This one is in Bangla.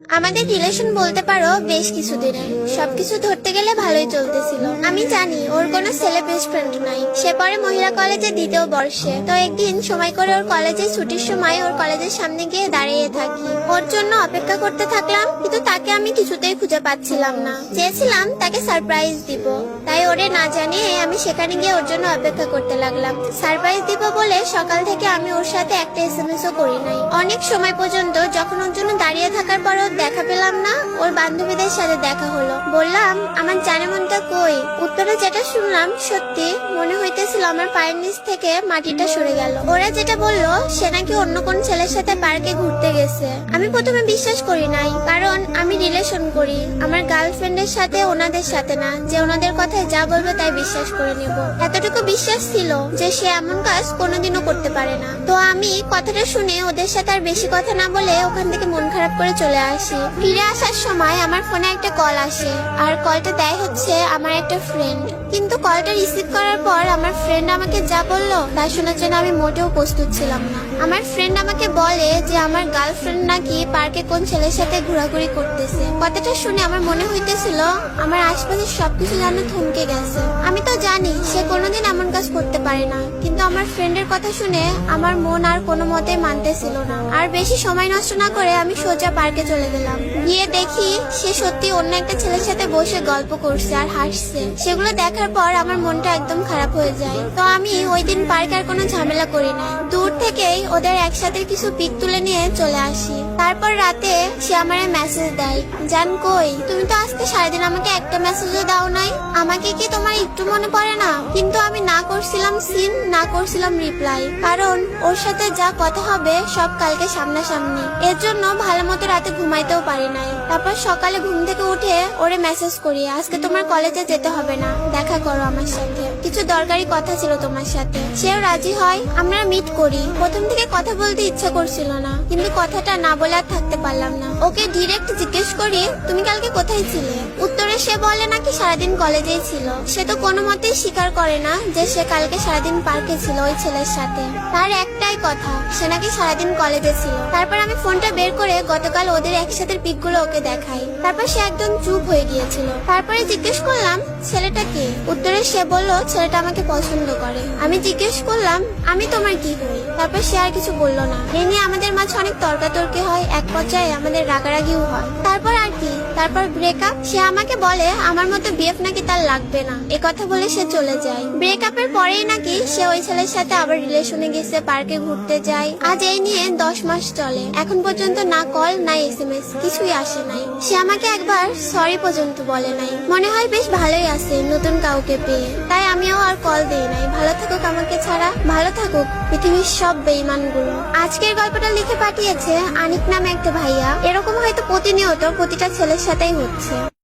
আমাদের রিলেশন বলতে পারো বেশ কিছুদিনের। সবকিছু ধরতে গেলে ভালোই চলতেছিল। আমি জানি ওর কোনো ছেলে বেস্ট ফ্রেন্ড নাই। সে পরে মহিলা কলেজে দ্বিতীয় বর্ষে। তো একদিন সময় করে ওর কলেজে ছুটির সময় ওর কলেজের সামনে গিয়ে দাঁড়িয়ে থাকি। ওর জন্য অপেক্ষা করতে থাকলাম, কিন্তু তাকে আমি কিছুতেই খুঁজে পাচ্ছিলাম না। চেয়েছিলাম তাকে সারপ্রাইজ দিব। তাই ওরে না জানিয়ে আমি সেখানে গিয়ে ওর জন্য অপেক্ষা করতে লাগলাম। সারপ্রাইজ দিব বলে সকাল থেকে আমি ওর সাথে একটা এসএমএসও করি নাই। অনেক সময় পর্যন্ত যখন ওর জন্য দাঁড়িয়ে থাকার পরও দেখা পেলাম না, ওর বান্ধবীদের সাথে দেখা হলো। বললাম, আমার জানে মনটা কই? উত্তরে যেটা শুনলাম, সত্যি মনে হইতেছিল আমার পায়ের নিচ থেকে মাটিটা সরে গেল। ওরা যেটা বলল, সে নাকি অন্য কোন ছেলের সাথে পার্কে ঘুরতে গেছে। আমি প্রথমে বিশ্বাস করি নাই, কারণ আমি রিলেশন করি। আমার গার্লফ্রেন্ডের সাথে, ওনাদের সাথে না। যে ওনাদের কথায় যা বলবে তাই বিশ্বাস করে নেব। এতটুকু বিশ্বাস ছিল যে সে এমন কাজ কোনোদিনও করতে পারে না। তো আমি কথাটা শুনে ওদের সাথে আর বেশি কথা না বলে ওখান থেকে মন খারাপ করে চলে আসি ফিরে আসার সময় আমার ফোনে একটা কল আসে। আর কলটা দেয় হচ্ছে আমার একটা ফ্রেন্ড কিন্তু কলটা রিসিভ করার পর আমার ফ্রেন্ড আমাকে যা বলল, তা শোনার জন্য আমি মোটেও প্রস্তুত ছিলাম না। আমার ফ্রেন্ড আমাকে বলে যে, আমার গার্লফ্রেন্ড নাকি পার্কে কোন ছেলের সাথে ঘোরাঘুরি করতেছে? কথাটা শুনে আমার মনে হইতেছিল, আমার আশপাশের সবকিছু যেন থমকে গেছে। তো জানি, সে কোনোদিন এমন কাজ করতে পারে না। কিন্তু আমার ফ্রেন্ডের কথা শুনে আমার মন আর কোনো মতে মানতেছিল না। আর বেশি সময় নষ্ট না করে আমি সোজা পার্কে চলে গেলাম। গিয়ে দেখি সে সত্যি অন্য একটা ছেলের সাথে বসে গল্প করছে আর হাসছে। সেগুলো দেখার পর আমার মনটা একদম খারাপ হয়ে যায়। তো আমি ওই দিন পার্কে আর কোনো ঝামেলা করি না। দূর থেকেই ওদের একসাথে কিছু পিক তুলে নিয়ে চলে আসি। তারপর রাতে সে আমার মেসেজ দেয়, জান কই, তুমি তো আজকে সারাদিন আমাকে একটা মেসেজও দাও নাই। আমাকে কি তোমার একটু মনে পড়ে না, কিন্তু আমি না করছিলাম সিন, না করছিলাম রিপ্লাই কারণ ওর সাথে যা কথা হবে সব কালকে সামনাসামনি। এর জন্য ভালো মতো রাতে ঘুমাইতেও পারি নাই। তারপর সকালে ঘুম থেকে উঠে ওরে মেসেজ করি, আজকে তোমার কলেজে যেতে হবে না, দেখা করো আমার সাথে। কিছু দরকারি কথা ছিল তোমার সাথে। সেও রাজি হয়, আমরা মিট করি। প্রথম থেকে কথা বলতে ইচ্ছা করছিল না, কিন্তু কথাটা না বলে আর থাকতে পারলাম না। ওকে ডিরেক্ট জিজ্ঞেস করি, তুমি কালকে কোথায় ছিলে? উত্তরে সে বলে নাকি সারাদিন কলেজেই ছিল। সে তো কোনো মতেই স্বীকার করে না যে সে কালকে সারাদিন পার্কে ছিল ওই ছেলের সাথে। তার একটাই কথা, সে নাকি সারাদিন কলেজে ছিল। তারপর আমি ফোনটা বের করে গতকাল ওদের একসাথে পিকগুলো ওকে দেখাই। তারপর সে একদম চুপ হয়ে গিয়েছিল। তারপরে জিজ্ঞেস করলাম ছেলেটা কে উত্তরে সে বলল, ছেলেটা আমাকে পছন্দ করে। আমি জিজ্ঞেস করলাম, আমি তোমার কি হই তারপর সে আর কিছু বলল না। এ নিয়ে আমাদের মাঝে অনেক তর্কাতর্কি হয়, এক পর্যায়ে আমাদের রাগারাগিও হয়। তারপর আর কি? তারপর ব্রেকআপ সে আমাকে বলে, আমার মতো বিএফ নাকি তার লাগবে না। এ কথা বলে সে চলে যায়। ব্রেকআপের পরেই নাকি সে ওই ছেলের সাথে আবার রিলেশনে গেছে পার্কে ঘুরতে যায়। আজ এই নিয়ে দশ মাস চলে। এখন পর্যন্ত না কল না এস এম এস কিছুই আসে নাই। সে আমাকে একবার সরি পর্যন্ত বলে নাই। মনে হয় বেশ ভালোই আছে, নতুন কাউকে পেয়ে। তাই আমিও আর কল দিই নাই। ভালো থাকুক আমাকে ছাড়া। ভালো থাকুক পৃথিবীর সব বেইমানগুলো আজকের গল্পটা লিখে পাঠিয়েছে আনিক নামে একটা ভাইয়া। এরকম হয়তো প্রতিনিয়ত প্রতিটা ছেলের সাথেই হচ্ছে।